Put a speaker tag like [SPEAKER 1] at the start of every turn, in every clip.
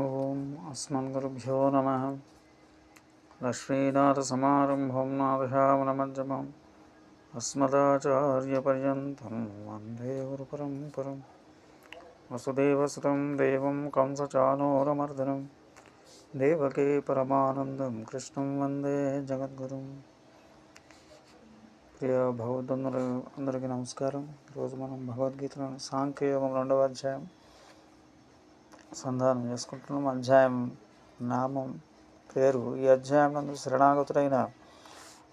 [SPEAKER 1] ఓం అస్మద్గురుభ్యో నమ లక్ష్మీనాథసమారంభం నాదశామనమజ్జమం అస్మదాచార్యపర్యంతం వందే గురుపరంపరం వసుదేవసుతం దేవం కంసచానోరమర్దనం దేవకీ పరమానందం కృష్ణం వందే జగద్గురుం ప్రియ భగవద్బంధులు అందరికీ నమస్కారం ఈరోజు మనం భగవద్గీతలో సాంఖ్యయోగం రెండవ అధ్యాయం సంధానం చేసుకుంటున్నాం. అధ్యాయం నామం పేరు. ఈ అధ్యాయం నందు శరణాగతుడైన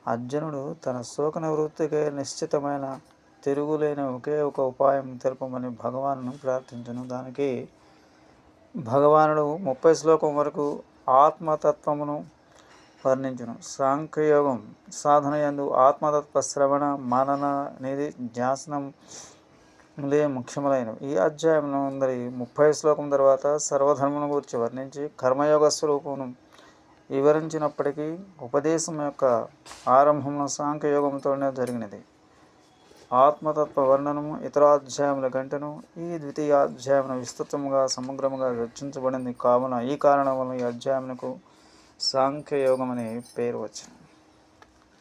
[SPEAKER 1] అర్జునుడు తన శోక వృత్తికే నిశ్చితమైన తిరుగులేని ఒకే ఒక ఉపాయం తెలుపమని భగవాను ప్రార్థించను. దానికి భగవానుడు ముప్పై శ్లోకం వరకు ఆత్మతత్వమును వర్ణించును. సాంఖ్యయోగం సాధన యందు ఆత్మతత్వ శ్రవణ మనన నిధి ధ్యాసనం లే ముఖ్యములైనవి. ఈ అధ్యాయంలో అందరి ముప్పై శ్లోకం తర్వాత సర్వధర్మను గురించి వర్ణించి కర్మయోగ స్వరూపమును వివరించినప్పటికీ ఉపదేశం యొక్క ఆరంభంలో సాంఖ్యయోగంతోనే జరిగినది. ఆత్మతత్వ వర్ణనము ఇతర అధ్యాయముల కంటేను ఈ ద్వితీయ అధ్యాయమును విస్తృతముగా సమగ్రముగా చర్చించబడింది. కావున ఈ కారణం వల్ల ఈ అధ్యాయమునకు సాంఖ్యయోగం అనే పేరు వచ్చింది.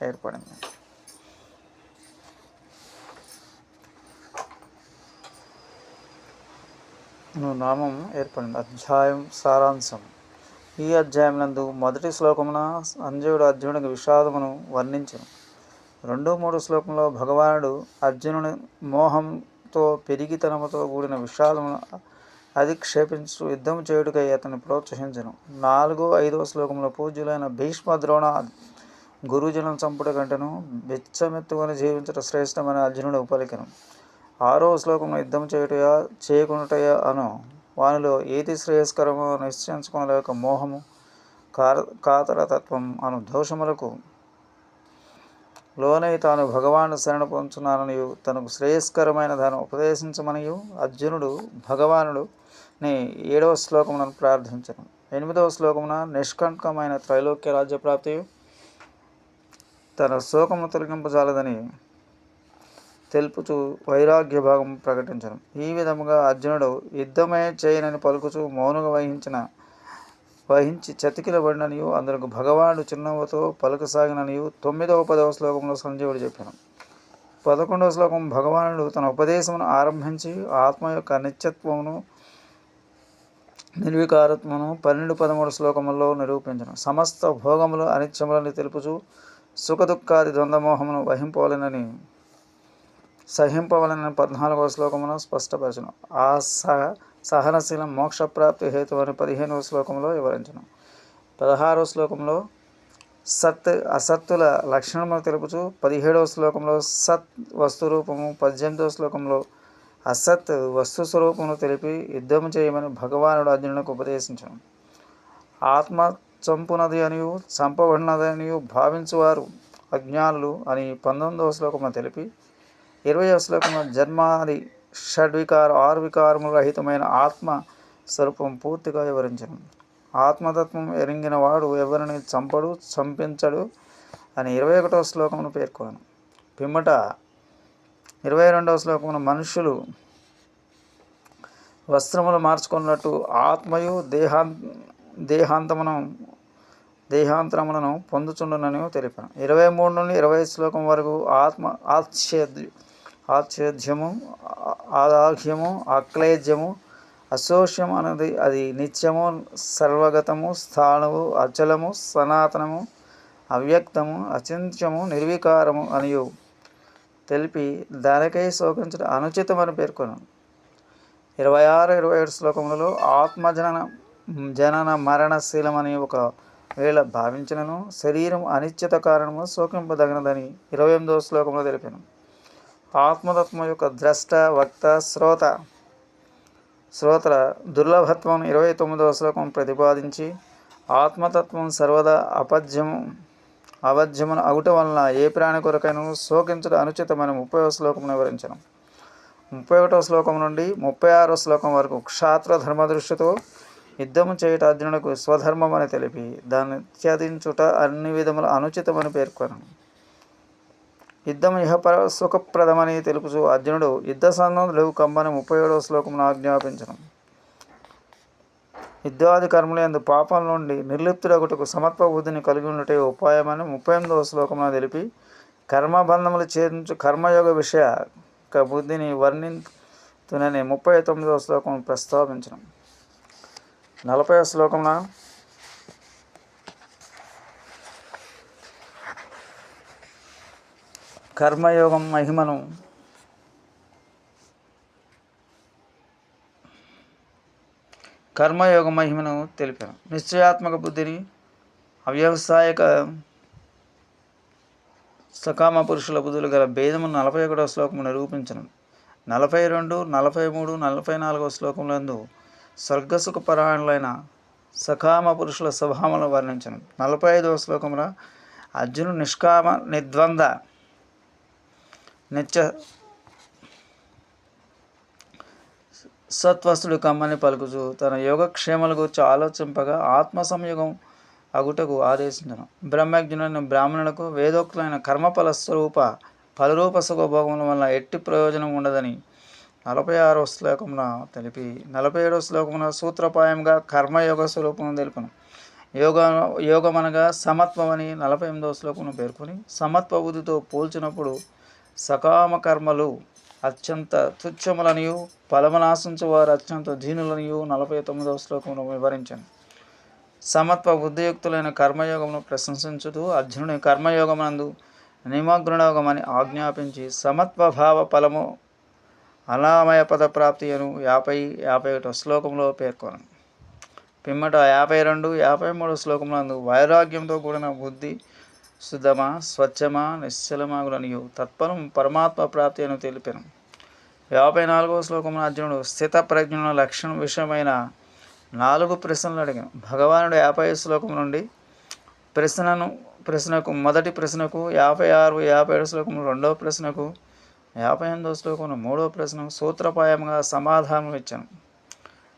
[SPEAKER 1] ఏర్పడింది. నామం ఏర్పడింది. అధ్యాయం సారాంశం. ఈ అధ్యాయం నందు మొదటి శ్లోకమున సంజయుడు అర్జునుడికి విషాదమును వర్ణించను. రెండో మూడు శ్లోకంలో భగవానుడు అర్జునుని మోహంతో పెరిగితనముతో కూడిన విషాదమును అధిక్షేపించు యుద్ధం చేయుడికై అతన్ని ప్రోత్సహించను. నాలుగో ఐదవ శ్లోకంలో పూజ్యులైన భీష్మ ద్రోణ గురుజనం చంపుట కంటను బెచ్చమెత్తుకొని జీవించడం శ్రేష్టమని అర్జునుడు ఉపలికను ఆరో శ్లోకంలో యుద్ధం చేయుటయా చేయకునుటయా అను వానిలో ఏది శ్రేయస్కరమో నిశ్చయించుకోలేక మోహము కార కాతరతత్వం అను దోషములకు లోనై తాను భగవాను శరణ పొందుతున్నాననియు తనకు శ్రేయస్కరమైన దాన్ని ఉపదేశించమనియు అర్జునుడు భగవానుడు ని ఏడవ శ్లోకమునను ప్రార్థించను. ఎనిమిదవ శ్లోకమున నిష్కంకమైన త్రైలోక్య రాజ్యప్రాప్తి తన శోకము తొలగింపజాలదని తెలుపుచు వైరాగ్య భాగం ప్రకటించను. ఈ విధముగా అర్జునుడు యుద్ధమే చేయనని పలుకుచూ మౌనంగా వహించిన వహించి చతికిలబడిననియు అందరికి భగవానుడు చిన్నవతో పలుకసాగిననియు తొమ్మిదవ పదవ శ్లోకంలో సంజీవుడు చెప్పాను పదకొండవ శ్లోకం భగవానుడు తన ఉపదేశమును ఆరంభించి ఆత్మ యొక్క నిత్యత్వమును నిర్వికారత్వమును పన్నెండు పదమూడు శ్లోకములలో నిరూపించను. సమస్త భోగములు అనిత్యములని తెలుపుచు సుఖదుఖాది ద్వంద్వమోహమును వహింపవలనని సహింపవలన పద్నాలుగవ శ్లోకమును స్పష్టపరచను. ఆ సహ సహనశీలం మోక్షప్రాప్తి హేతు అని పదిహేనవ శ్లోకంలో వివరించను. పదహారవ శ్లోకంలో సత్ అసత్తుల లక్షణములు తెలుపుచు పదిహేడవ శ్లోకంలో సత్ వస్తురూపము పద్దెనిమిదవ శ్లోకంలో అసత్ వస్తు స్వరూపమును తెలిపి యుద్ధం చేయమని భగవానుడు అర్జునునికి ఉపదేశించను. ఆత్మ చంపునది అనియు చంపబడినది అనియు భావించువారు అజ్ఞానులు అని పంతొమ్మిదవ శ్లోకమును తెలిపి ఇరవయవ శ్లోకంలో జన్మాది షడ్వికార ఆరు వికారములు రహితమైన ఆత్మ స్వరూపం పూర్తిగా వివరించను. ఆత్మతత్వం ఎరింగిన వాడు ఎవరిని చంపడు చంపించడు అని ఇరవై ఒకటవ శ్లోకమును పేర్కొను. పిమ్మట ఇరవై రెండవ శ్లోకమున మనుషులు వస్త్రములు మార్చుకున్నట్టు ఆత్మయు దేహాం దేహాంతమును దేహాంతరములను పొందుచుండునని తెలిపాను. ఇరవై మూడు నుండి ఇరవై శ్లోకం వరకు ఆత్మ ఆశ్చర్య ఆచ్ఛేద్యము ఆదాహ్యము అక్లేజ్యము అశోష్యం అనేది అది నిత్యము సర్వగతము స్థానము అచలము సనాతనము అవ్యక్తము అచింత్యము నిర్వికారము అనియు తెలిపి దానికై శోకించడం అనుచితమని పేర్కొన్నాను ఇరవై ఆరు ఇరవై ఏడు శ్లోకములలో ఆత్మజనన జనన మరణశీలమని ఒక వేళ భావించినను. శరీరం అనిశ్చిత కారణము శోకింపదగినదని ఇరవై ఎనిమిదవ శ్లోకంలో తెలిపాను. ఆత్మతత్వం యొక్క ద్రష్ట వక్త శ్రోత. శ్రోతల దుర్లభత్వం ఇరవై తొమ్మిదవ శ్లోకం ప్రతిపాదించి ఆత్మతత్వం సర్వదా అపజ్యము అవధ్యమును అగుట వలన ఏ ప్రాణి కొరకైనా శోకించడం అనుచితమైన ముప్పై శ్లోకం వివరించడం ముప్పై ఒకటవ శ్లోకం నుండి ముప్పై ఆరో శ్లోకం వరకు క్షాత్ర ధర్మదృష్టితో యుద్ధము చేయుట అర్జునుడికి స్వధర్మం అని తెలిపి దాన్ని త్యజించుట అన్ని విధముల అనుచితమని పేర్కొనను. యుద్ధం ఇహపర సుఖప్రదమని తెలుపుచు అర్జునుడు యుద్ధ సంబంధులు కమ్మని ముప్పై ఏడవ శ్లోకమును ఆజ్ఞాపించను. యుద్ధాది కర్మలందు పాపం నుండి నిర్లిప్తుడగుటకు సమత్వ బుద్ధిని కలిగి ఉండటే ఉపాయమని ముప్పై ఎనిమిదవ శ్లోకమున తెలిపి కర్మబంధములు ఛేదించు కర్మయోగ విషయ బుద్ధిని వర్ణితునని ముప్పై తొమ్మిదవ శ్లోకం ప్రస్తావించడం నలభై శ్లోకమున కర్మయోగం మహిమను కర్మయోగ మహిమను తెలిపాను నిశ్చయాత్మక బుద్ధిని అవ్యవసాయక సకామ పురుషుల బుద్ధులు గల భేదము నలభై ఒకటో శ్లోకము నిరూపించను. నలభై రెండు నలభై మూడు నలభై నాలుగవ శ్లోకములందు స్వర్గసుఖ పరాయణులైన సకామ పురుషుల స్వభావములను వర్ణించను. నలభై ఐదవ శ్లోకమున అర్జును నిష్కామ నిర్ద్వంద నిత్య సత్వస్తుడు కమ్మని పలుకుచు తన యోగక్షేమల గురించి ఆలోచింపగా ఆత్మ సంయోగం అగుటకు ఆదేశించను. బ్రహ్మజ్ఞులను బ్రాహ్మణులకు వేదోక్తులైన కర్మఫల స్వరూప ఫలరూప సుఖభోగముల వల్ల ఎట్టి ప్రయోజనం ఉండదని నలభై ఆరో శ్లోకమున తెలిపి నలభై ఏడవ శ్లోకమున సూత్రపాయంగా కర్మయోగ స్వరూపం తెలుపును. యోగ యోగమనగా సమత్వం అని నలభై ఎనిమిదవ శ్లోకమును పేర్కొని సమత్వ బుద్ధితో పోల్చినప్పుడు సకామ కర్మలు అత్యంత తుచ్చములనియు ఫలమునాశించు వారు అత్యంత దీనులనియు నలభై తొమ్మిదవ శ్లోకంలో వివరించాను. సమత్వ బుద్ధియుక్తులైన కర్మయోగమును ప్రశంసించుతూ అర్జునుని కర్మయోగమందు నిమగ్నుడోగమని ఆజ్ఞాపించి సమత్వ భావ ఫలము అనామయ పద ప్రాప్తి అను యాభై యాభై ఒకటో శ్లోకంలో పేర్కొను పిమ్మట యాభై రెండు యాభై మూడు శ్లోకములందు వైరాగ్యంతో కూడిన బుద్ధి శుద్ధమా స్వచ్ఛమా నిశ్చలమాగులనియు తత్పరం పరమాత్మ ప్రాప్తి అని తెలిపాను. యాభై నాలుగవ శ్లోకమున అర్జునుడు స్థిత ప్రజ్ఞుల లక్షణం విషయమైన నాలుగు ప్రశ్నలు అడిగాను. భగవానుడు యాభై శ్లోకం నుండి ప్రశ్నను ప్రశ్నకు మొదటి ప్రశ్నకు యాభై ఆరు యాభై ఏడు శ్లోకం రెండవ ప్రశ్నకు యాభై ఎనిమిదవ శ్లోకం మూడవ ప్రశ్నకు సూత్రపాయంగా సమాధానం ఇచ్చాను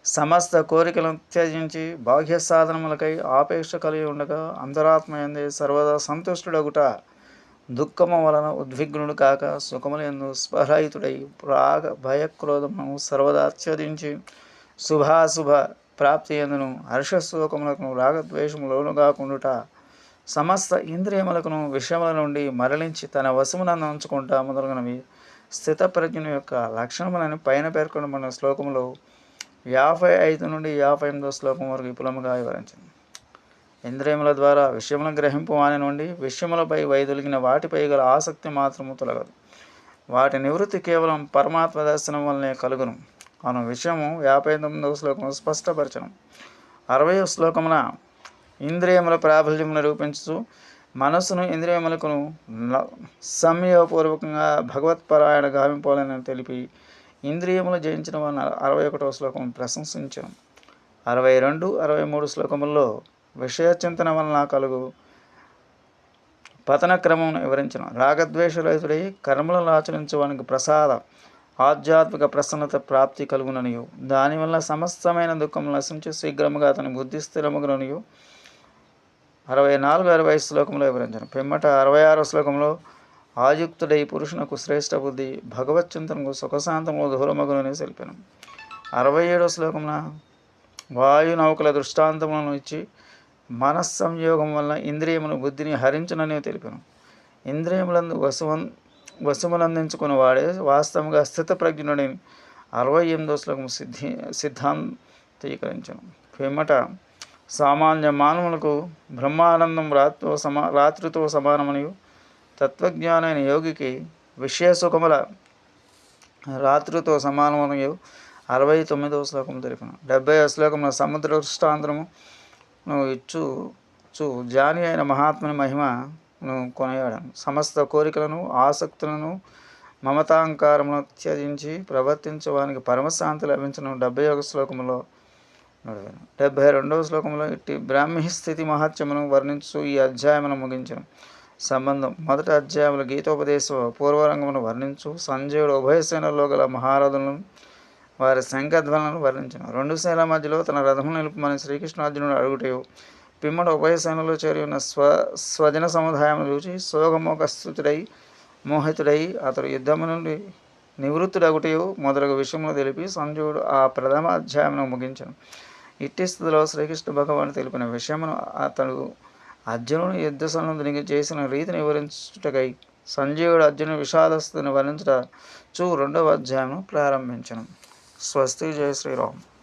[SPEAKER 1] సమస్త కోరికలను త్యజించి బాహ్య సాధనములకై ఆపేక్ష కలిగి ఉండగా అంతరాత్మయంది సర్వదా సంతుష్టుడగుట. దుఃఖము వలన ఉద్విగ్నుడు కాక సుఖములందు స్పహరహితుడై రాగ భయక్రోధమును సర్వదా అత్యధించి శుభాశుభ ప్రాప్తి ఎందును హర్షశోకములకు రాగద్వేషములోను కాకుండుట సమస్త ఇంద్రియములకును విషయముల నుండి మరలించి తన వశమునందు ఉంచుకుంటా మొదలగునవి. స్థితప్రజ్ఞుని యొక్క లక్షణములను పైన పేర్కొనబడిన శ్లోకములో యాభై ఐదు నుండి యాభై ఎనిమిదో శ్లోకం వరకు విపులముగా వివరించింది. ఇంద్రియముల ద్వారా విషయముల గ్రహింపు వాని నుండి విషయములపై వైదొలిగిన వాటిపై గల ఆసక్తి మాత్రము తొలగదు. వాటి నివృత్తి కేవలం పరమాత్మ దర్శనం వల్లనే కలుగును. అను విషయము యాభై తొమ్మిదవ శ్లోకం స్పష్టపరచడం అరవై శ్లోకమున ఇంద్రియముల ప్రాబల్యం నిరూపించు మనస్సును ఇంద్రియములకును సమయపూర్వకంగా భగవత్పరాయణ గావింపాలని తెలిపి ఇంద్రియములు జయించిన వలన అరవై ఒకటవ శ్లోకం ప్రశంసించాం. అరవై రెండు అరవై మూడు శ్లోకముల్లో విషయ చింతన వలన కలుగు పతన క్రమం వివరించిన రాగద్వేషరహితుడై కర్మలను ఆచరించడానికి ప్రసాద ఆధ్యాత్మిక ప్రసన్నత ప్రాప్తి కలుగుననియు. దానివల్ల సమస్తమైన దుఃఖం నశించి శీఘ్రముగా అతని బుద్ధి స్థిరముగుననియు. అరవై నాలుగు అరవై శ్లోకంలో వివరించడం పిమ్మట అరవై ఆరో శ్లోకంలో ఆయుక్తుడై పురుషునకు శ్రేష్ఠ బుద్ధి భగవచ్చింతనకు సుఖశాంతము దూరమగునని తెలిపాను అరవై ఏడో శ్లోకమున వాయు నౌకల దృష్టాంతములను ఇచ్చి మనస్సంయోగం వల్ల ఇంద్రియమును బుద్ధిని హరించునని తెలిపాను. ఇంద్రియములందు వసువన్ వసుములందించుకుని వాడే వాస్తవంగా స్థిత ప్రజ్ఞుడిని అరవై ఎనిమిదో శ్లోకం సిద్ధి సిద్ధాంతీకరించను. పిమ్మట సామాన్య మానవులకు బ్రహ్మానందం రాత్రితో సమా రాత్రితో సమానమనియు తత్వజ్ఞానైన యోగికి విషయ సుఖముల రాత్రితో సమానమనయు అరవై తొమ్మిదవ శ్లోకం తెలిపిన డెబ్బై శ్లోకంలో సముద్ర దృష్టాంతరము నువ్వు ఇచ్చు చూ జాని అయిన మహాత్ముని మహిమను కొనియాడాను. సమస్త కోరికలను ఆసక్తులను మమతాంకారమును త్యజించి ప్రవర్తించడానికి పరమశాంతి లభించను డెబ్బై ఒక శ్లోకంలో నడిపాను డెబ్బై రెండవ శ్లోకంలో ఇట్టి బ్రాహ్మీ స్థితి మహత్యమును వర్ణించు ఈ అధ్యాయమును ముగించను. సంబంధం. మొదటి అధ్యాయంలో గీతోపదేశ పూర్వరంగమును వర్ణించు. సంజయుడు ఉభయ సేనల్లో గల మహారథులను వారి శంఖధ్వలను వర్ణించను. రెండు సేనల మధ్యలో తన రథము నిలుపుమని శ్రీకృష్ణార్జునుడు అడుగుటయు. పిమ్మడు ఉభయ సేనలో చేరి ఉన్న స్వ స్వజన సముదాయం చూచి సోగమోకస్థుతుడై మోహితుడై అతడు యుద్ధము నుండి నివృత్తుడగుటయు మొదలగు విషయంలో తెలిపి సంజయుడు ఆ ప్రథమ అధ్యాయమును ముగించను. ఇట్టి స్థితిలో శ్రీకృష్ణ భగవాన్ తెలిపిన విషయమును అతడు అర్జునుడు యుద్ధ చేసిన రీతిని వివరించుటకై సంజీవుడు అర్జునుడు విషాదస్థితిని వర్ణించుట చూ రెండవ అధ్యాయం ప్రారంభించను. స్వస్తి జయ శ్రీరామ్.